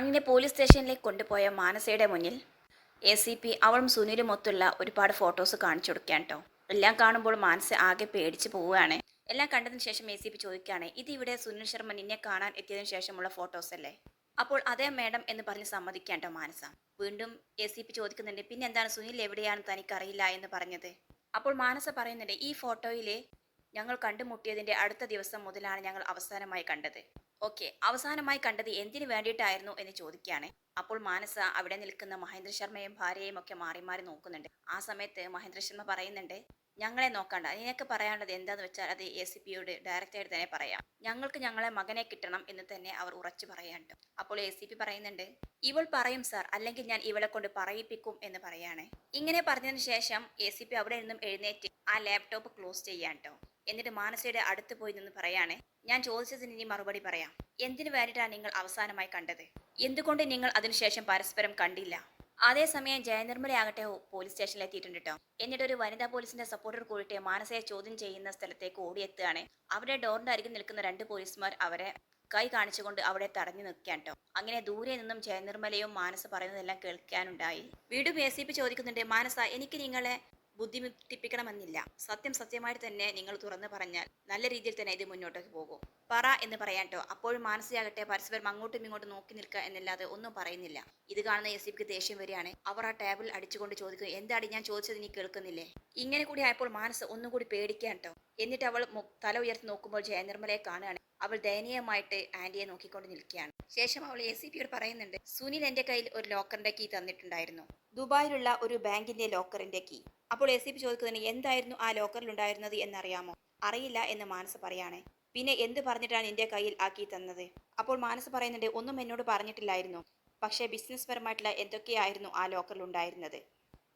അങ്ങനെ പോലീസ് സ്റ്റേഷനിലേക്ക് കൊണ്ടുപോയ മാനസയുടെ മുന്നിൽ എ സി പി അവളും സുനിലും ഒത്തുള്ള ഒരുപാട് ഫോട്ടോസ് കാണിച്ചു കൊടുക്കാൻ കേട്ടോ എല്ലാം കാണുമ്പോൾ മാനസ ആകെ പേടിച്ച് പോവുകയാണ്. എല്ലാം കണ്ടതിന് ശേഷം എ സി പി ചോദിക്കുകയാണ് ഇത് ഇവിടെ സുനിൽ ശർമ്മ നിന്നെ കാണാൻ എത്തിയതിനു ശേഷമുള്ള ഫോട്ടോസ് അല്ലേ? അപ്പോൾ അതേ മേഡം എന്ന് പറഞ്ഞ് സമ്മതിക്കാൻ കേട്ടോ മാനസ. വീണ്ടും എ സി പി ചോദിക്കുന്നുണ്ട് പിന്നെ എന്താണ് സുനിൽ തനിക്ക് തനിക്കറിയില്ല എന്ന് പറഞ്ഞത്. അപ്പോൾ മാനസ പറയുന്നുണ്ട് ഈ ഫോട്ടോയിലെ ഞങ്ങൾ കണ്ടുമുട്ടിയതിന്റെ അടുത്ത ദിവസം മുതലാണ് ഞങ്ങൾ അവസാനമായി കണ്ടത്. ഓക്കെ അവസാനമായി കണ്ടത് എന്തിനു വേണ്ടിയിട്ടായിരുന്നു എന്ന് ചോദിക്കുകയാണ്. അപ്പോൾ മാനസ അവിടെ നിൽക്കുന്ന മഹേന്ദ്ര ശർമ്മയും ഭാര്യയും ഒക്കെ മാറി മാറി നോക്കുന്നുണ്ട്. ആ സമയത്ത് മഹേന്ദ്ര ശർമ്മ പറയുന്നുണ്ട് ഞങ്ങളെ നോക്കണ്ട. നിനക്ക് പറയാനുള്ളത് എന്താന്ന് വെച്ചാൽ അത് എ സി പിയോട് ഡയറക്റ്റായിട്ട് തന്നെ പറയാം. ഞങ്ങൾക്ക് ഞങ്ങളെ മകനെ കിട്ടണം എന്ന് തന്നെ അവർ ഉറച്ചു പറയാണ്ട് അപ്പോൾ എ സി പി പറയുന്നുണ്ട് ഇവൾ പറയും സാർ അല്ലെങ്കിൽ ഞാൻ ഇവളെ കൊണ്ട് പറയിപ്പിക്കും എന്ന് പറയാണ്. ഇങ്ങനെ പറഞ്ഞതിന് ശേഷം എ സി പി അവിടെ നിന്നും എഴുന്നേറ്റ് ആ ലാപ്ടോപ്പ് ക്ലോസ് ചെയ്യാൻ കേട്ടോ എന്നിട്ട് മാനസയുടെ അടുത്ത് പോയി നിന്ന് പറയാണേ ഞാൻ ചോദിച്ചതിന് ഇനി മറുപടി പറയാം. എന്തിനു വേണ്ടിയിട്ടാണ് നിങ്ങൾ അവസാനമായി കണ്ടത്? എന്തുകൊണ്ട് നിങ്ങൾ അതിനുശേഷം പരസ്പരം കണ്ടില്ല? അതേസമയം ജയനിർമ്മലയാകട്ടെ പോലീസ് സ്റ്റേഷനിൽ എത്തിയിട്ടുണ്ട് കേട്ടോ എന്നിട്ട് ഒരു വനിതാ പോലീസിന്റെ സപ്പോർട്ടർ കൂടിയിട്ട് മാനസയെ ചോദ്യം ചെയ്യുന്ന സ്ഥലത്തേക്ക് ഓടിയെത്തുകയാണ്. അവിടെ ഡോറിന്റെ അരികിൽ നിൽക്കുന്ന രണ്ട് പോലീസുമാർ അവരെ കൈ കാണിച്ചുകൊണ്ട് അവിടെ തടഞ്ഞു നിൽക്കാൻ കേട്ടോ അങ്ങനെ ദൂരെ നിന്നും ജയനിർമ്മലയും മാനസ പറയുന്നതെല്ലാം കേൾക്കാനുണ്ടായി. വീണ്ടും എ സി പി ചോദിക്കുന്നുണ്ട് മാനസ എനിക്ക് നിങ്ങളെ ബുദ്ധിമുട്ടിപ്പിക്കണമെന്നില്ല. സത്യം സത്യമായിട്ട് തന്നെ നിങ്ങൾ തുറന്നു പറഞ്ഞാൽ നല്ല രീതിയിൽ തന്നെ ഇത് മുന്നോട്ടേക്ക് പോകും. പറ എന്ന് പറയാൻ കേട്ടോ അപ്പോഴും മാനസികമാകട്ടെ പരസ്പരം അങ്ങോട്ടും ഇങ്ങോട്ടും നോക്കി നിൽക്കുക എന്നല്ലാതെ ഒന്നും പറയുന്നില്ല. ഇത് കാണുന്ന എസ് സിക്ക് ദേഷ്യം വരികയാണ്. അവർ ആ ടേബിൾ അടിച്ചുകൊണ്ട് ചോദിക്കും എന്താടി ഞാൻ ചോദിച്ചത് നീ കേൾക്കുന്നില്ലേ? ഇങ്ങനെ കൂടി ആയപ്പോൾ മാനസ് ഒന്നുകൂടി പേടിക്കാൻ കേട്ടോ എന്നിട്ട് അവൾ തല ഉയർത്തി നോക്കുമ്പോൾ ജയനിർമ്മലയെ കാണുകയാണ്. അവൾ ദയനീയമായിട്ട് ആന്റിയെ നോക്കിക്കൊണ്ട് നിൽക്കുകയാണ്. ശേഷം അവൾ എ സി പിയോട് പറയുന്നുണ്ട് സുനിൽ എന്റെ കയ്യിൽ ഒരു ലോക്കറിന്റെ കീ തന്നിട്ടുണ്ടായിരുന്നു. ദുബായിലുള്ള ഒരു ബാങ്കിന്റെ ലോക്കറിന്റെ കീ അപ്പോൾ എ സി പി ചോദിക്കുന്നതിന് എന്തായിരുന്നു ആ ലോക്കറിൽ ഉണ്ടായിരുന്നത് എന്നറിയാമോ? അറിയില്ല എന്ന് മാനസ് പറയാണ്. പിന്നെ എന്ത് പറഞ്ഞിട്ടാണ് എന്റെ കയ്യിൽ ആക്കി തന്നത്? അപ്പോൾ മാനസ് പറയുന്നുണ്ട് ഒന്നും എന്നോട് പറഞ്ഞിട്ടില്ലായിരുന്നു. പക്ഷേ ബിസിനസ് പരമായിട്ടുള്ള എന്തൊക്കെയായിരുന്നു ആ ലോക്കറിൽ ഉണ്ടായിരുന്നത്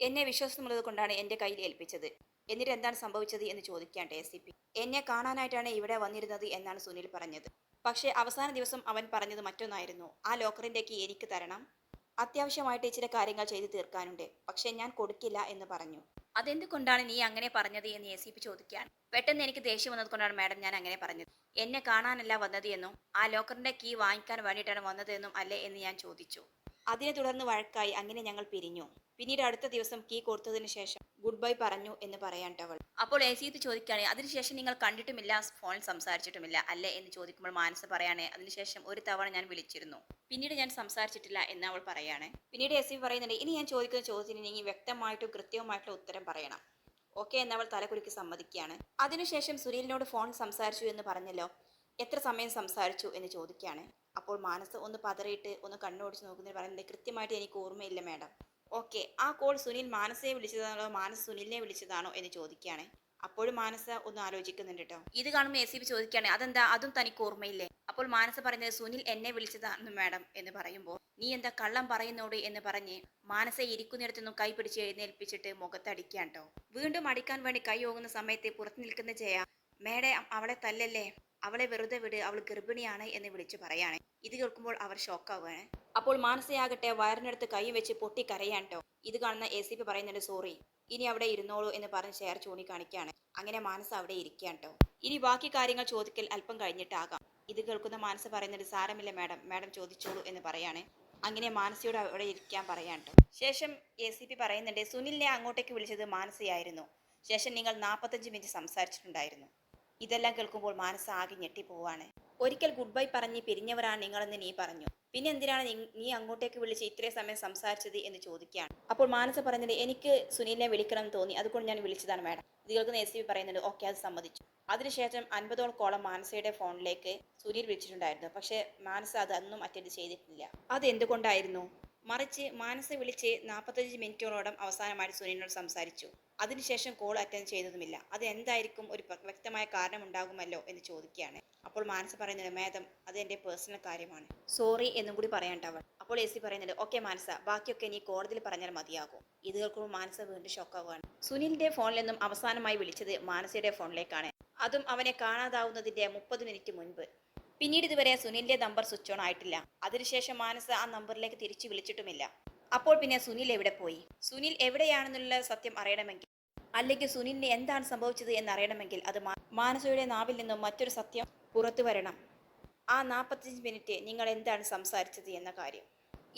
എന്നെ വിശ്വാസമുള്ളത് കൊണ്ടാണ് എന്റെ കയ്യിൽ ഏൽപ്പിച്ചത്. എന്നിട്ട് എന്താണ് സംഭവിച്ചത് എന്ന് ചോദിക്കാൻ സി പി. എന്നെ കാണാനായിട്ടാണ് ഇവിടെ വന്നിരുന്നത് എന്നാണ് സുനിൽ പറഞ്ഞത്. പക്ഷേ അവസാന ദിവസം അവൻ പറഞ്ഞത് മറ്റൊന്നായിരുന്നു. ആ ലോക്കറിന്റെ കീ എനിക്ക് തരണം. അത്യാവശ്യമായിട്ട് ചില കാര്യങ്ങൾ ചെയ്തു തീർക്കാനുണ്ട്. പക്ഷേ ഞാൻ കൊടുക്കില്ല എന്ന് പറഞ്ഞു. അതെന്തുകൊണ്ടാണ് നീ അങ്ങനെ പറഞ്ഞത് എന്ന് എ സി പി ചോദിക്കുകയാണ് പെട്ടെന്ന് എനിക്ക് ദേഷ്യം വന്നതുകൊണ്ടാണ് മാഡം ഞാൻ അങ്ങനെ പറഞ്ഞത്. എന്നെ കാണാനല്ല വന്നത് എന്നും ആ ലോക്കറിന്റെ കീ വാങ്ങിക്കാൻ വേണ്ടിയിട്ടാണ് വന്നത് എന്നും അല്ലേ എന്ന് ഞാൻ ചോദിച്ചു. അതിനെ തുടർന്ന് വഴക്കായി അങ്ങനെ ഞങ്ങൾ പിരിഞ്ഞു. പിന്നീട് അടുത്ത ദിവസം കീ കൊടുത്തതിന് ശേഷം ഗുഡ് ബൈ പറഞ്ഞു എന്ന് പറയാണ്ടവൾ അപ്പോൾ എ സി ചോദിക്കുകയാണ് അതിനുശേഷം നിങ്ങൾ കണ്ടിട്ടുമില്ല ഫോണിൽ സംസാരിച്ചിട്ടുമില്ല അല്ലേ എന്ന് ചോദിക്കുമ്പോൾ മാനസ് പറയാണ് അതിനുശേഷം ഒരു തവണ ഞാൻ വിളിച്ചിരുന്നു. പിന്നീട് ഞാൻ സംസാരിച്ചിട്ടില്ല എന്ന് അവൾ പറയാണ്. പിന്നീട് എസ് പറയുന്നുണ്ട് ഇനി ഞാൻ ചോദിക്കുന്ന ചോദ്യത്തിന് നീ വ്യക്തമായിട്ടും കൃത്യവുമായിട്ടുള്ള ഉത്തരം പറയണം. ഓക്കെ എന്നവൾ തലകുലുക്കി സമ്മതിക്കുകയാണ്. അതിനുശേഷം സുനിലിനോട് ഫോൺ സംസാരിച്ചു എന്ന് പറഞ്ഞല്ലോ എത്ര സമയം സംസാരിച്ചു എന്ന് ചോദിക്കുകയാണ്. അപ്പോൾ മാനസ് ഒന്ന് പതറിയിട്ട് ഒന്ന് കണ്ണോടിച്ച് നോക്കുന്നതിന് പറയുന്നത് കൃത്യമായിട്ട് എനിക്ക് ഓർമ്മയില്ല മാഡം. ഓക്കെ ആ കോൾ സുനിൽ മാനസയെ വിളിച്ചതാണോ മാനസ് സുനിലിനെ വിളിച്ചതാണോ എന്ന് ചോദിക്കുകയാണ്. അപ്പോഴും മാനസ ഒന്ന് ആലോചിക്കുന്നുണ്ട് കേട്ടോ. ഇത് കാണുമ്പോൾ എ സി ബി ചോദിക്കുകയാണ് അതെന്താ? അതും തനിക്ക് ഓർമ്മയില്ലേ? അപ്പോൾ മാനസ പറയുന്നത് സുനിൽ എന്നെ വിളിച്ചതാണ് മാഡം എന്ന് പറയുമ്പോൾ നീ എന്താ കള്ളം പറയുന്നോട്? എന്ന് പറഞ്ഞ് മാനസ ഇരിക്കുന്നിടത്തുനിന്നും കൈ പിടിച്ച് എഴുന്നേൽപ്പിച്ചിട്ട് മുഖത്തടിക്കാൻ കേട്ടോ. വീണ്ടും അടിക്കാൻ വേണ്ടി കൈ ഓങ്ങുന്ന സമയത്ത് പുറത്തു നിൽക്കുന്ന ജയ മേടെ അവളെ തല്ലല്ലേ? അവളെ വെറുതെ വിട് അവൾ ഗർഭിണിയാണ് എന്ന് വിളിച്ചു പറയാണ്. ഇത് കേൾക്കുമ്പോൾ അവർ ഷോക്കാവുകയാണ് അപ്പോൾ മാനസയാകട്ടെ വയറിനടുത്ത് കൈ വെച്ച് പൊട്ടി കരയാൻ ട്ടോ. ഇത് കാണുന്ന എ സി പി പറയുന്നുണ്ട് സോറി ഇനി അവിടെ ഇരുന്നോളൂ എന്ന് പറഞ്ഞ് ഷെയർ ചൂണ്ടിക്കാണിക്കുകയാണ്. അങ്ങനെ മാനസ അവിടെ ഇരിക്കാൻ ട്ടോ. ഇനി ബാക്കി കാര്യങ്ങൾ ചോദിക്കൽ അല്പം കഴിഞ്ഞിട്ടാകാം. ഇത് കേൾക്കുന്ന മാനസ പറയുന്നുണ്ട് സാരമില്ല മാഡം മാഡം ചോദിച്ചോളൂ എന്ന് പറയാണ്. അങ്ങനെ മാനസയോട് അവിടെ ഇരിക്കാൻ പറയാണ്ടോ ശേഷം എ സി പി പറയുന്നുണ്ട് സുനിലിനെ അങ്ങോട്ടേക്ക് വിളിച്ചത് മാനസയായിരുന്നു. ശേഷം നിങ്ങൾ നാൽപ്പത്തഞ്ച് മിനിറ്റ് സംസാരിച്ചിട്ടുണ്ടായിരുന്നു. ഇതെല്ലാം കേൾക്കുമ്പോൾ മാനസ ആകെ ഞെട്ടിപ്പോവാണ്. ഒരിക്കൽ ഗുഡ് ബൈ പറഞ്ഞ് പിരിഞ്ഞവരാണ് നിങ്ങളെന്ന് നീ പറഞ്ഞു. പിന്നെ എന്തിനാണ് നീ അങ്ങോട്ടേക്ക് വിളിച്ച് ഇത്രയും സമയം സംസാരിച്ചത് എന്ന് ചോദിക്കുകയാണ്. അപ്പോൾ മാനസ പറഞ്ഞത് എനിക്ക് സുനിലിനെ വിളിക്കണം തോന്നി. അതുകൊണ്ട് ഞാൻ വിളിച്ചതാണ് മാഡം. ഇത് എസ് സി പറയുന്നുണ്ട് ഓക്കെ അത് സമ്മതിച്ചു. അതിനുശേഷം അൻപതോളക്കോളം മാനസയുടെ ഫോണിലേക്ക് സുനിൽ വിളിച്ചിട്ടുണ്ടായിരുന്നു. പക്ഷേ മാനസ അത് അന്നും അറ്റൻഡ് ചെയ്തിട്ടില്ല. അത് എന്തുകൊണ്ടായിരുന്നു മറിച്ച് മാനസ വിളിച്ച് നാൽപ്പത്തഞ്ച് മിനിറ്റോളം അവസാനമായിട്ട് സുനിലിനോട് സംസാരിച്ചു. അതിനുശേഷം കോൾ അറ്റൻഡ് ചെയ്തതുമില്ല. അത് എന്തായിരിക്കും ഒരു വ്യക്തമായ കാരണം ഉണ്ടാകുമല്ലോ എന്ന് ചോദിക്കുകയാണ്. അപ്പോൾ മാനസ പറയുന്നത് മേധം അത് എന്റെ പേഴ്സണൽ കാര്യമാണ്. സോറി എന്നും കൂടി പറയണ്ടവൾ അപ്പോൾ എ സി പറയുന്നത് ഓക്കെ മാനസ ബാക്കിയൊക്കെ നീ കോടതിയിൽ പറഞ്ഞാൽ മതിയാകും. ഇത് കേൾക്കുമ്പോൾ മാനസ വീണ്ടും ഷോക്കാവുകയാണ്. സുനിലിന്റെ ഫോണിൽ നിന്നും അവസാനമായി വിളിച്ചത് മാനസയുടെ ഫോണിലേക്കാണ്. അതും അവനെ കാണാതാവുന്നതിന്റെ മുപ്പത് മിനിറ്റ് മുൻപ്. പിന്നീട് ഇതുവരെ സുനിലിന്റെ നമ്പർ സ്വിച്ച് ഓൺ ആയിട്ടില്ല. അതിനുശേഷം മാനസ ആ നമ്പറിലേക്ക് തിരിച്ചു വിളിച്ചിട്ടുമില്ല. അപ്പോൾ പിന്നെ സുനിൽ എവിടെ പോയി? സുനിൽ എവിടെയാണെന്നുള്ള സത്യം അറിയണമെങ്കിൽ അല്ലെങ്കിൽ സുനിലിന് എന്താണ് സംഭവിച്ചത് എന്നറിയണമെങ്കിൽ അത് മാനസയുടെ നാവിൽ നിന്നും മറ്റൊരു സത്യം പുറത്തു വരണം. ആ നാൽപ്പത്തഞ്ച് മിനിറ്റ് നിങ്ങൾ എന്താണ് സംസാരിച്ചത് എന്ന കാര്യം.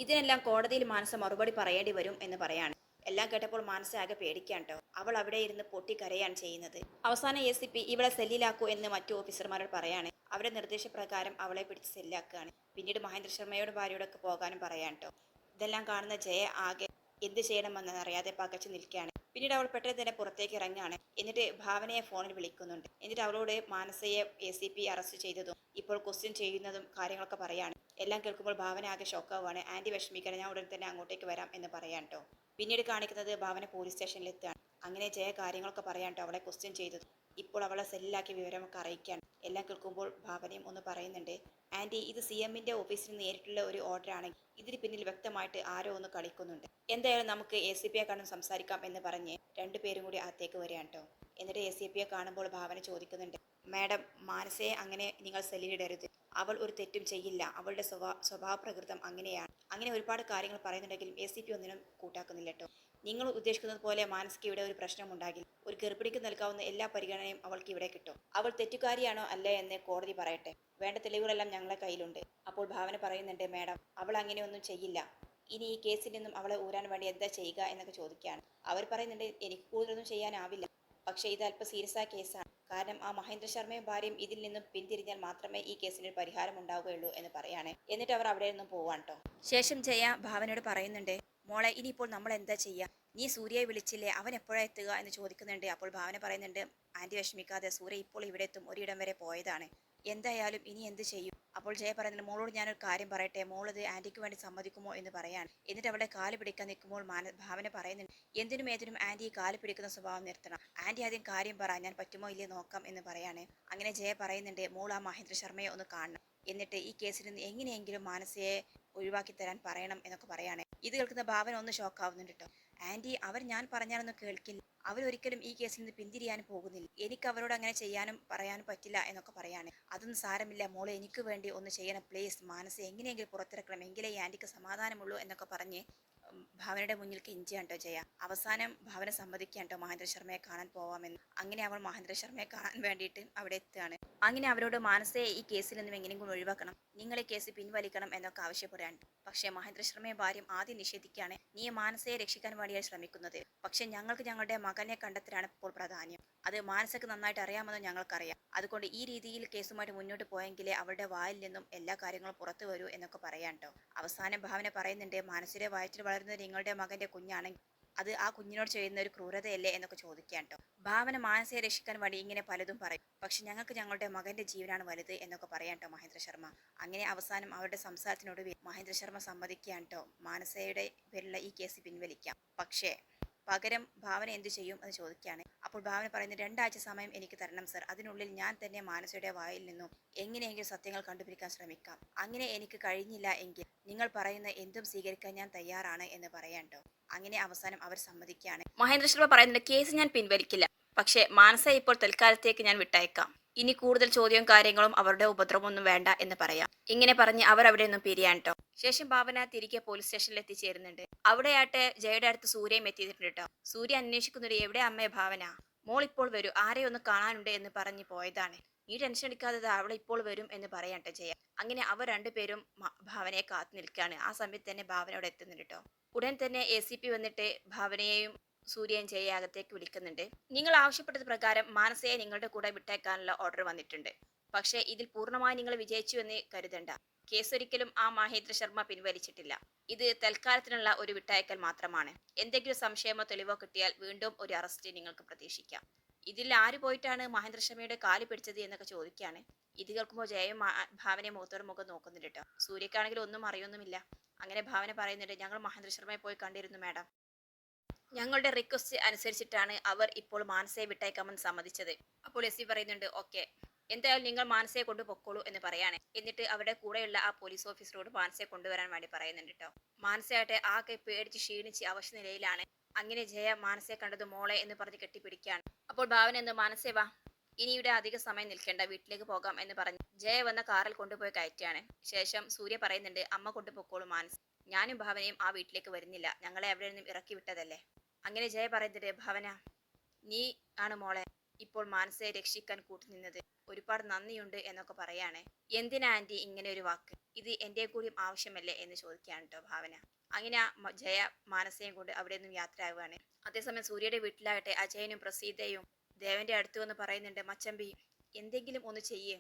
ഇതിനെല്ലാം കോടതിയിൽ മാനസ മറുപടി പറയേണ്ടി വരും എന്ന് പറയാണ്. എല്ലാം കേട്ടപ്പോൾ മാനസ ആകെ പേടിക്കാൻ കേട്ടോ അവൾ അവിടെ ഇരുന്ന് പൊട്ടിക്കരയാണ് ചെയ്യുന്നത്. അവസാന എ സി പി ഇവളെ സെല്ലിലാക്കൂ എന്ന് മറ്റു ഓഫീസർമാരോട് പറയാണ്. അവരുടെ നിർദ്ദേശപ്രകാരം അവളെ പിടിച്ച് സെല്ലാക്കുകയാണ് പിന്നീട് മഹേന്ദ്ര ശർമ്മയോട് ഭാര്യയോടൊക്കെ പോകാനും പറയാൻ കേട്ടോ ഇതെല്ലാം കാണുന്ന ജയ ആകെ എന്ത് ചെയ്യണമെന്ന് അറിയാതെ പകച്ചു നിൽക്കുകയാണ്. പിന്നീട് അവൾ പെട്ടെന്ന് തന്നെ പുറത്തേക്ക് ഇറങ്ങുകയാണ്. എന്നിട്ട് ഭാവനയെ ഫോണിൽ വിളിക്കുന്നുണ്ട്. എന്നിട്ട് അവളോട് മാനസയെ എ സി പി അറസ്റ്റ് ചെയ്തതും ഇപ്പോൾ ക്വസ്റ്റ്യൻ ചെയ്യുന്നതും കാര്യങ്ങളൊക്കെ പറയാണ്. എല്ലാം കേൾക്കുമ്പോൾ ഭാവന ആകെ ഷോക്കാവുകയാണ് ആന്റി വിഷമിക്കണം ഞാൻ ഉടൻ തന്നെ അങ്ങോട്ടേക്ക് വരാം എന്ന് പറയാൻ കേട്ടോ പിന്നീട് കാണിക്കുന്നത് ഭാവന പോലീസ് സ്റ്റേഷനിൽ എത്തുകയാണ്. അങ്ങനെ ജയ കാര്യങ്ങളൊക്കെ പറയാൻ കേട്ടോ അവളെ ക്വസ്റ്റ്യൻ ചെയ്തത്. ഇപ്പോൾ അവളെ സെല്ലാക്കി വിവരമൊക്കെ അറിയിക്കാൻ. എല്ലാം കേൾക്കുമ്പോൾ ഭാവനയും ഒന്ന് പറയുന്നുണ്ട് ആന്റി ഇത് സി എമ്മിന്റെ ഓഫീസിൽ നേരിട്ടുള്ള ഒരു ഓർഡറാണ് ഇതിന് പിന്നിൽ വ്യക്തമായിട്ട് ആരോ ഒന്ന് കളിക്കുന്നുണ്ട്. എന്തായാലും നമുക്ക് എ സി പിയെ കാണും സംസാരിക്കാം എന്ന് പറഞ്ഞ് രണ്ടുപേരും കൂടി അകത്തേക്ക് വരികയാണ് കേട്ടോ. എന്നിട്ട് എ സി പിയെ കാണുമ്പോൾ ഭാവന ചോദിക്കുന്നുണ്ട് മാഡം മാനസയെ അങ്ങനെ നിങ്ങൾ സെല്ലിലിടരുത് അവൾ ഒരു തെറ്റും ചെയ്യില്ല. അവളുടെ സ്വഭാ സ്വഭാവ പ്രകൃതം അങ്ങനെയാണ്. അങ്ങനെ ഒരുപാട് കാര്യങ്ങൾ പറയുന്നുണ്ടെങ്കിലും എ സി പി ഒന്നിനും കൂട്ടാക്കുന്നില്ല കേട്ടോ നിങ്ങൾ ഉദ്ദേശിക്കുന്നത് പോലെ മാനസികയുടെ ഒരു പ്രശ്നമുണ്ടാകില്ല ഒരു ഗർഭിണിക്ക് നൽകാവുന്ന എല്ലാ പരിഗണനയും അവൾക്ക് ഇവിടെ കിട്ടും. അവൾ തെറ്റുകാരിയാണോ അല്ലേ എന്ന് കോടതി പറയട്ടെ. വേണ്ട തെളിവുകളെല്ലാം ഞങ്ങളെ കയ്യിലുണ്ട്. അപ്പോൾ ഭാവന പറയുന്നുണ്ട് മാഡം അവൾ അങ്ങനെയൊന്നും ചെയ്യില്ല. ഇനി ഈ കേസിൽ നിന്നും അവളെ ഊരാൻ വേണ്ടി എന്താ ചെയ്യുക? എന്നൊക്കെ ചോദിക്കുകയാണ്. അവർ പറയുന്നുണ്ട് എനിക്ക് കൂടുതലൊന്നും ചെയ്യാനാവില്ല. പക്ഷേ ഇത് അല്പം സീരിയസ് ആയ കേസാണ്. കാരണം ആ മഹേന്ദ്ര ശർമ്മയും ഭാര്യയും ഇതിൽ നിന്നും പിന്തിരിഞ്ഞാൽ മാത്രമേ ഈ കേസിന് പരിഹാരം ഉണ്ടാവുകയുള്ളൂ എന്ന് പറയാണ്. എന്നിട്ട് അവർ അവിടെ നിന്നും പോവാണ് കേട്ടോ ശേഷം ജയ ഭാവനയോട് പറയുന്നുണ്ട് മോളെ ഇനിയിപ്പോൾ നമ്മൾ എന്താ ചെയ്യുക നീ സൂര്യയെ വിളിച്ചില്ലേ? അവൻ എപ്പോഴാണ് എത്തുക? എന്ന് ചോദിക്കുന്നുണ്ട്. അപ്പോൾ ഭാവന പറയുന്നുണ്ട് ആന്റി വിഷമിക്കാതെ സൂര്യ ഇപ്പോൾ ഇവിടെ എത്തും ഒരിടം വരെ പോയതാണ്. എന്തായാലും ഇനി എന്ത് ചെയ്യും? അപ്പോൾ ജയ പറയുന്നുണ്ട് മോളോട് ഞാനൊരു കാര്യം പറയട്ടെ മോളത് ആന്റിക്ക് വേണ്ടി സമ്മതിക്കുമോ എന്ന് പറയാണ്. എന്നിട്ട് അവളെ കാൽ പിടിക്കാൻ നിൽക്കുമ്പോൾ മാന ഭാവന പറയുന്നുണ്ട് എന്തിനും ഏതിനും ആന്റി ഈ കാൽ പിടിക്കുന്ന സ്വഭാവം നിർത്തണം. ആന്റി ആദ്യം കാര്യം പറ ഞാൻ പറ്റുമോ ഇല്ലേ നോക്കാം എന്ന് പറയാണ്. അങ്ങനെ ജയ പറയുന്നുണ്ട് മോൾ ആ മഹേന്ദ്ര ശർമ്മയെ ഒന്ന് കാണണം. എന്നിട്ട് ഈ കേസിൽ നിന്ന് എങ്ങനെയെങ്കിലും മാനസയെ ഒഴിവാക്കി തരാൻ പറയണം എന്നൊക്കെ പറയാണ്. ഇത് കേൾക്കുന്ന ഭാവന ഒന്ന് ഷോക്കാവുന്നുണ്ട് കേട്ടോ ആന്റി അവർ ഞാൻ പറഞ്ഞാലൊന്നും കേൾക്കില്ല. അവരൊരിക്കലും ഈ കേസിൽ നിന്ന് പിന്തിരിയാൻ പോകുന്നില്ല. എനിക്ക് അവരോട് അങ്ങനെ ചെയ്യാനും പറയാനും പറ്റില്ല എന്നൊക്കെ പറയാണ് അതൊന്നും സാരമില്ല. മോളെ എനിക്ക് വേണ്ടി ഒന്ന് ചെയ്യണം. പ്ലീസ് മാനസ എങ്ങനെയെങ്കിലും പുറത്തിറക്കണം. എങ്കിലേ ഈ ആന്റിക്ക് സമാധാനമുള്ളൂ എന്നൊക്കെ പറഞ്ഞ് ഭാവനയുടെ മുന്നിൽ കെഞ്ചിയാണ് കേട്ടോ ജയ? അവസാനം ഭാവന സമ്മതിക്കുകയാണ് കേട്ടോ മഹേന്ദ്ര ശർമ്മയെ കാണാൻ പോവാമെന്ന്. അങ്ങനെ അവൾ മഹേന്ദ്ര ശർമ്മയെ കാണാൻ വേണ്ടിയിട്ട് അവിടെ എത്തുകയാണ്. അങ്ങനെ അവരോട് മാനസയെ ഈ കേസിൽ നിന്നും എങ്ങനെയെങ്കിലും ഒഴിവാക്കണം. നിങ്ങൾ ഈ കേസ് പിൻവലിക്കണം എന്നൊക്കെ ആവശ്യപ്പെടുകയാണ്. പക്ഷേ മഹേന്ദ്ര ശർമ്മയെ ഭാര്യം ആദ്യം നിഷേധിക്കുകയാണ്. നീ മാനസയെ രക്ഷിക്കാൻ വേണ്ടിയാണ് ശ്രമിക്കുന്നത്. പക്ഷേ ഞങ്ങൾക്ക് ഞങ്ങളുടെ മകനെ കണ്ടെത്തലാണ് ഇപ്പോൾ പ്രാധാന്യം. അത് മാനസക്ക് നന്നായിട്ട് അറിയാമെന്ന് ഞങ്ങൾക്കറിയാം. അതുകൊണ്ട് ഈ രീതിയിൽ കേസുമായിട്ട് മുന്നോട്ട് പോയെങ്കിലേ അവരുടെ വായിൽ നിന്നും എല്ലാ കാര്യങ്ങളും പുറത്തു വരൂ എന്നൊക്കെ പറയാൻ കേട്ടോ. അവസാനം ഭാവന പറയുന്നുണ്ട് മാനസിയുടെ വയറ്റിൽ വളരുന്ന നിങ്ങളുടെ മകന്റെ കുഞ്ഞാണെങ്കിൽ അത് ആ കുഞ്ഞിനോട് ചെയ്യുന്ന ഒരു ക്രൂരതയല്ലേ? എന്നൊക്കെ ചോദിക്കാൻ കേട്ടോ. ഭാവന മാനസയെ രക്ഷിക്കാൻ വേണ്ടി ഇങ്ങനെ പലതും പറയും. പക്ഷെ ഞങ്ങൾക്ക് ഞങ്ങളുടെ മകന്റെ ജീവനാണ് വലുത് എന്നൊക്കെ പറയാൻ കേട്ടോ മഹേന്ദ്ര ശർമ്മ. അങ്ങനെ അവസാനം അവരുടെ സംസാരത്തിനോട് മഹേന്ദ്ര ശർമ്മ സമ്മതിക്കാൻ കേട്ടോ. മാനസയുടെ പേരിലുള്ള ഈ കേസ് പിൻവലിക്കാം. പക്ഷേ പകരം ഭാവന എന്തു ചെയ്യും എന്ന് ചോദിക്കുകയാണ്. അപ്പോൾ ഭാവന പറയുന്നത് രണ്ടാഴ്ച സമയം എനിക്ക് തരണം സർ. അതിനുള്ളിൽ ഞാൻ തന്നെ മാനസയുടെ വായിൽ നിന്നും എങ്ങനെയെങ്കിലും സത്യങ്ങൾ കണ്ടുപിടിക്കാൻ ശ്രമിക്കാം. അങ്ങനെ എനിക്ക് കഴിഞ്ഞില്ല എങ്കിൽ നിങ്ങൾ പറയുന്ന എന്തും സ്വീകരിക്കാൻ ഞാൻ തയ്യാറാണ് എന്ന് പറയാണ്ടോ അങ്ങനെ അവസാനം അവർ സമ്മതിക്കുകയാണ്. മഹേന്ദ്ര ശർമ്മ പറയുന്നുണ്ട് കേസ് ഞാൻ പിൻവലിക്കില്ല. പക്ഷേ മാനസ ഇപ്പോൾ തൽക്കാലത്തേക്ക് ഞാൻ വിട്ടയക്കാം. ഇനി കൂടുതൽ ചോദ്യവും കാര്യങ്ങളും അവരുടെ ഉപദ്രവമൊന്നും വേണ്ട എന്ന് പറയാം. ഇങ്ങനെ പറഞ്ഞ് അവർ അവിടെ ഒന്നും പിരിയാൻ കേട്ടോ ശേഷം ഭാവന തിരികെ പോലീസ് സ്റ്റേഷനിൽ എത്തിച്ചേരുന്നുണ്ട്. അവിടെയാട്ടെ ജയയുടെ അടുത്ത് സൂര്യയും എത്തിയിട്ടുണ്ട് കേട്ടോ സൂര്യ അന്വേഷിക്കുന്നുണ്ട് എവിടെ അമ്മയെ ഭാവന? മോൾ ഇപ്പോൾ വരൂ. ആരെ ഒന്ന് കാണാനുണ്ട്? എന്ന് പറഞ്ഞ് പോയതാണ്. നീ ടെൻഷൻ എടുക്കാതെ അവളെ ഇപ്പോൾ വരും എന്ന് പറയട്ടെ ജയ. അങ്ങനെ അവർ രണ്ടുപേരും ഭാവനയെ കാത്തു നിൽക്കുകയാണ്. ആ സമയത്ത് തന്നെ ഭാവന അവിടെ എത്തുന്നുണ്ട് കേട്ടോ ഉടൻ തന്നെ എ സി പി വന്നിട്ട് ഭാവനയെയും സൂര്യയും ജയ അകത്തേക്ക് വിളിക്കുന്നുണ്ട്. നിങ്ങൾ ആവശ്യപ്പെട്ടത് പ്രകാരം മാനസയെ നിങ്ങളുടെ കൂടെ വിട്ടേക്കാനുള്ള ഓർഡർ വന്നിട്ടുണ്ട്. പക്ഷേ ഇതിൽ പൂർണമായി നിങ്ങൾ വിജയിച്ചു എന്ന് കരുതണ്ട. കേസ് ഒരിക്കലും ആ മഹേന്ദ്ര ശർമ്മ പിൻവലിച്ചിട്ടില്ല. ഇത് തൽക്കാലത്തിനുള്ള ഒരു വിട്ടയക്കൽ മാത്രമാണ്. എന്തെങ്കിലും സംശയമോ തെളിവോ കിട്ടിയാൽ വീണ്ടും ഒരു അറസ്റ്റ് നിങ്ങൾക്ക് പ്രതീക്ഷിക്കാം. ഇതിൽ ആര് പോയിട്ടാണ് മഹേന്ദ്ര ശർമ്മയുടെ കാൽ പിടിച്ചത് എന്നൊക്കെ ചോദിക്കുകയാണ് ഇത് കേൾക്കുമ്പോൾ ജയയും ഭാവനയും മുഖത്തോട് മുഖം നോക്കുന്നുണ്ട് കേട്ടോ. സൂര്യക്കാണെങ്കിൽ ഒന്നും അറിയൊന്നുമില്ല. അങ്ങനെ ഭാവന പറയുന്നുണ്ട് ഞങ്ങൾ മഹേന്ദ്ര ശർമ്മയെ പോയി കണ്ടിരുന്നു മാഡം. ഞങ്ങളുടെ റിക്വസ്റ്റ് അനുസരിച്ചിട്ടാണ് അവർ ഇപ്പോൾ മാനസയെ വിട്ടയക്കാമെന്ന് സമ്മതിച്ചത്. അപ്പോൾ എസ് പറയുന്നുണ്ട് ഓക്കെ. എന്തായാലും നിങ്ങൾ മാനസയെ കൊണ്ട് പൊക്കോളൂ എന്ന് പറയാണ് എന്നിട്ട് അവിടെ കൂടെയുള്ള ആ പോലീസ് ഓഫീസറോട് മാനസയെ കൊണ്ടുവരാൻ വേണ്ടി പറയുന്നുണ്ട് കേട്ടോ. മാനസയായിട്ട് ആകെ പേടിച്ച് ക്ഷീണിച്ച് അവശ നിലയിലാണ്. അങ്ങനെ ജയ മാനസയെ കണ്ടത് മോളെ എന്ന് പറഞ്ഞ് കെട്ടിപ്പിടിക്കുകയാണ്. അപ്പോൾ ഭാവന എന്ന് മാനസേ വാ. ഇനി ഇവിടെ അധിക സമയം നിൽക്കേണ്ട. വീട്ടിലേക്ക് പോകാം എന്ന് പറഞ്ഞ്. ജയ വന്ന കാറിൽ കൊണ്ടുപോയി കയറ്റിയാണ് ശേഷം സൂര്യ പറയുന്നുണ്ട് അമ്മ കൊണ്ട് പൊക്കോളൂ മാനസ്. ഞാനും ഭാവനയും ആ വീട്ടിലേക്ക് വരുന്നില്ല. ഞങ്ങളെ അവിടെ നിന്നും ഇറക്കി വിട്ടതല്ലേ? അങ്ങനെ ജയ പറയുന്നുണ്ട് ഭാവന നീ ആണ് മോളെ. ഇപ്പോൾ മാനസയെ രക്ഷിക്കാൻ കൂട്ടുനിന്നത്. ഒരുപാട് നന്ദിയുണ്ട് എന്നൊക്കെ പറയാണ്. എന്തിനാ ആന്റി ഇങ്ങനെ ഒരു വാക്ക്? ഇത് എന്റെ കൂടി ആവശ്യമല്ലേ? എന്ന് ചോദിക്കുകയാണ് കേട്ടോ ഭാവന. അങ്ങനെ ജയ മാനസയും കൊണ്ട് അവിടെ നിന്നും യാത്രയാവുകയാണ്. അതേസമയം സൂര്യയുടെ വീട്ടിലാകട്ടെ അജയനും പ്രസീതയും ദേവന്റെ അടുത്ത് വന്ന് പറയുന്നുണ്ട് മച്ചമ്പി എന്തെങ്കിലും ഒന്ന് ചെയ്യേ.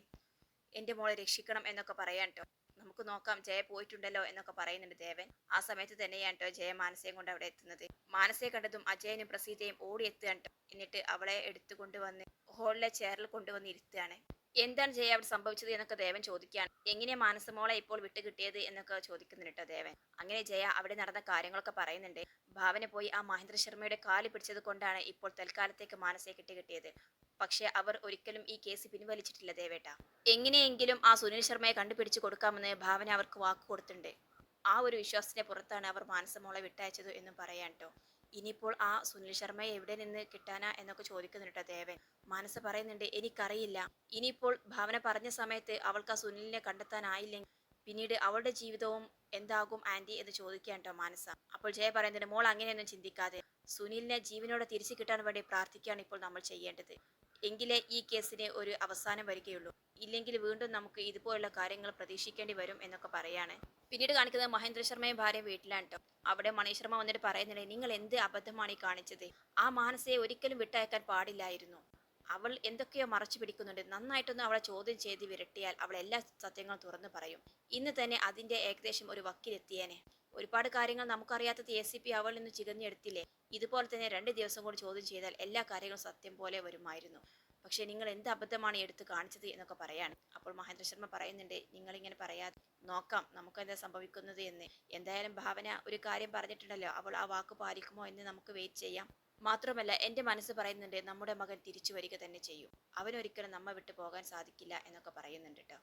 എന്റെ മോളെ രക്ഷിക്കണം എന്നൊക്കെ പറയാൻ കേട്ടോ നമുക്ക് നോക്കാം ജയ പോയിട്ടുണ്ടല്ലോ എന്നൊക്കെ പറയുന്നുണ്ട് ദേവൻ. ആ സമയത്ത് തന്നെയാണ് കേട്ടോ ജയ മാനസയും കൊണ്ട് അവിടെ എത്തുന്നത്. മാനസയെ കണ്ടതും അജയനും പ്രസീതയും ഓടി എത്തുകയാണ് എന്നിട്ട് അവളെ എടുത്തു കൊണ്ടുവന്ന് ഹോളിലെ ചെയറിൽ കൊണ്ടുവന്ന് ഇരുത്തുകയാണ്. എന്താണ് ജയ അവിടെ സംഭവിച്ചത് എന്നൊക്കെ ദേവൻ ചോദിക്കുകയാണ്. എങ്ങനെയാ മാനസമോളെ ഇപ്പോൾ വിട്ട് കിട്ടിയത് എന്നൊക്കെ ചോദിക്കുന്നുണ്ട് ദേവൻ. അങ്ങനെ ജയ അവിടെ നടന്ന കാര്യങ്ങളൊക്കെ പറയുന്നുണ്ട്. ഭാവന പോയി ആ മഹേന്ദ്ര ശർമ്മയുടെ കാൽ പിടിച്ചത് കൊണ്ടാണ് ഇപ്പോൾ തൽക്കാലത്തേക്ക് മാനസയെ കിട്ടി കിട്ടിയത് പക്ഷേ അവർ ഒരിക്കലും ഈ കേസ് പിൻവലിച്ചിട്ടില്ല ദേവേട്ട. എങ്ങനെയെങ്കിലും ആ സുനിൽ ശർമ്മയെ കണ്ടുപിടിച്ച് കൊടുക്കാമെന്ന് ഭാവന അവർക്ക് വാക്ക് കൊടുത്തിട്ടുണ്ട്. ആ ഒരു വിശ്വാസത്തിന്റെ പുറത്താണ് അവർ മാനസമോളെ വിട്ടയച്ചത് എന്നും പറയാൻ കേട്ടോ ഇനിയിപ്പോൾ ആ സുനിൽ ശർമ്മയെ എവിടെ നിന്ന് കിട്ടാനാ എന്നൊക്കെ ചോദിക്കുന്നുണ്ട് ദേവൻ. മനസ്സ് പറയുന്നുണ്ട് എനിക്കറിയില്ല. ഇനിയിപ്പോൾ ഭാവന പറഞ്ഞ സമയത്ത് അവൾക്ക് ആ സുനിലിനെ കണ്ടെത്താനായില്ലെങ്കിൽ പിന്നീട് അവളുടെ ജീവിതവും എന്താകും ആന്റി എന്ന് ചോദിക്കാൻ കേട്ടോ അപ്പോൾ ജയ പറയുന്നുണ്ട് മോൾ അങ്ങനെയൊന്നും ചിന്തിക്കാതെ. സുനിലിനെ ജീവനോടെ തിരിച്ചു കിട്ടാൻ വേണ്ടി പ്രാർത്ഥിക്കുകയാണ് ഇപ്പോൾ നമ്മൾ ചെയ്യേണ്ടത്. എങ്കിലേ ഈ കേസിന് ഒരു അവസാനം വരികയുള്ളൂ. ഇല്ലെങ്കിൽ വീണ്ടും നമുക്ക് ഇതുപോലുള്ള കാര്യങ്ങൾ പ്രതീക്ഷിക്കേണ്ടി വരും എന്നൊക്കെ പറയാണ്. പിന്നീട് കാണിക്കുന്നത് മഹേന്ദ്ര ശർമ്മയും ഭാര്യ വീട്ടിലാണ് കേട്ടോ അവിടെ മണി ശർമ്മ വന്നിട്ട് പറയുന്നുണ്ട് നിങ്ങൾ എന്ത് അബദ്ധമാണ് ഈ കാണിച്ചത്? ആ മാനസയെ ഒരിക്കലും വിട്ടയക്കാൻ പാടില്ലായിരുന്നു. അവൾ എന്തൊക്കെയോ മറച്ചു പിടിക്കുന്നുണ്ട്. നന്നായിട്ടൊന്ന് അവളെ ചോദ്യം ചെയ്ത് വിരട്ടിയാൽ അവൾ എല്ലാ സത്യങ്ങളും തുറന്നു പറയും. ഇന്ന് തന്നെ അതിന്റെ ഏകദേശം ഒരു വക്കിലെത്തിയേനെ. ഒരുപാട് കാര്യങ്ങൾ നമുക്കറിയാത്തത് എ സി പി അവൾ നിന്ന് ചികഞ്ഞെടുത്തില്ലേ? ഇതുപോലെ തന്നെ രണ്ട് ദിവസം കൂടി ചോദ്യം ചെയ്താൽ എല്ലാ കാര്യങ്ങളും സത്യം പോലെ വരുമായിരുന്നു. പക്ഷേ നിങ്ങൾ എന്ത് അബദ്ധമാണ് എടുത്ത് കാണിച്ചത് എന്നൊക്കെ പറയാണ്. അപ്പോൾ മഹേന്ദ്ര ശർമ്മ പറയുന്നുണ്ട് നിങ്ങളിങ്ങനെ പറയാതെ നോക്കാം നമുക്ക് എന്താ സംഭവിക്കുന്നത് എന്ന്. എന്തായാലും ഭാവന ഒരു കാര്യം പറഞ്ഞിട്ടുണ്ടല്ലോ അവൾ ആ വാക്ക് പാലിക്കുമോ എന്ന് നമുക്ക് വെയിറ്റ് ചെയ്യാം. മാത്രമല്ല എന്റെ മനസ്സ് പറയുന്നുണ്ട് നമ്മുടെ മകൻ തിരിച്ചു വരിക തന്നെ ചെയ്യും. അവനൊരിക്കലും നമ്മ വിട്ടു പോകാൻ സാധിക്കില്ല എന്നൊക്കെ പറയുന്നുണ്ട് കേട്ടോ